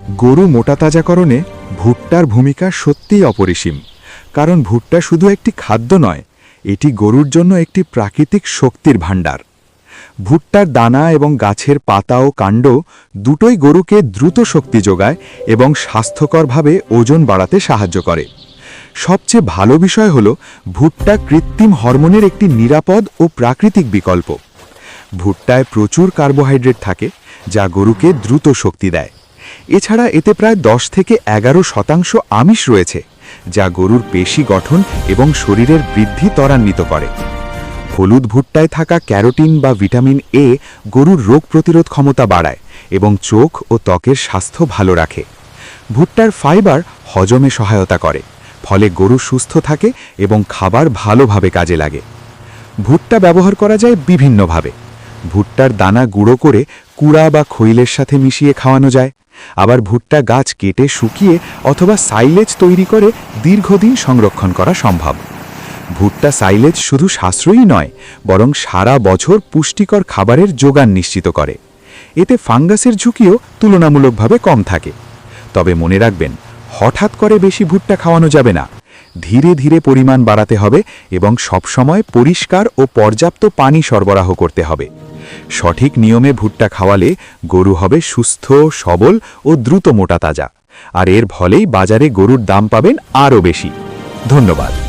গরু মোটাতাজাকরণে ভুট্টার ভূমিকা সত্যিই অপরিসীম, কারণ ভুট্টা শুধু একটি খাদ্য নয়, এটি গরুর জন্য একটি প্রাকৃতিক শক্তির ভাণ্ডার। ভুট্টার দানা এবং গাছের পাতা ও কাণ্ড দুটোই গরুকে দ্রুত শক্তি যোগায় এবং স্বাস্থ্যকরভাবে ওজন বাড়াতে সাহায্য করে। সবচেয়ে ভালো বিষয় হল, ভুট্টা কৃত্রিম হরমোনের একটি নিরাপদ ও প্রাকৃতিক বিকল্প। ভুট্টায় প্রচুর কার্বোহাইড্রেট থাকে, যা গরুকে দ্রুত শক্তি দেয়। এছাড়া এতে প্রায় দশ থেকে এগারো শতাংশ আমিষ রয়েছে, যা গরুর পেশি গঠন এবং শরীরের বৃদ্ধি ত্বরান্বিত করে। হলুদ ভুট্টায় থাকা ক্যারোটিন বা ভিটামিন এ গরুর রোগ প্রতিরোধ ক্ষমতা বাড়ায় এবং চোখ ও ত্বকের স্বাস্থ্য ভালো রাখে। ভুট্টার ফাইবার হজমে সহায়তা করে, ফলে গরু সুস্থ থাকে এবং খাবার ভালোভাবে কাজে লাগে। ভুট্টা ব্যবহার করা যায় বিভিন্নভাবে। ভুট্টার দানা গুঁড়ো করে কুড়া বা খৈলের সাথে মিশিয়ে খাওয়ানো যায়। আবার ভুট্টা গাছ কেটে শুকিয়ে অথবা সাইলেজ তৈরি করে দীর্ঘদিন সংরক্ষণ করা সম্ভব। ভুট্টা সাইলেজ শুধু সাশ্রয়ী নয়, বরং সারা বছর পুষ্টিকর খাবারের যোগান নিশ্চিত করে। এতে ফাঙ্গাসের ঝুঁকিও তুলনামূলকভাবে কম থাকে। তবে মনে রাখবেন, হঠাৎ করে বেশি ভুট্টা খাওয়ানো যাবে না। ধীরে ধীরে পরিমাণ বাড়াতে হবে এবং সবসময় পরিষ্কার ও পর্যাপ্ত পানি সরবরাহ করতে হবে। সঠিক নিয়মে ভুট্টা খাওয়ালে গরু হবে সুস্থ, সবল ও দ্রুত মোটা তাজা। আর এর ফলেই বাজারে গরুর দাম পাবেন আরও বেশি। ধন্যবাদ।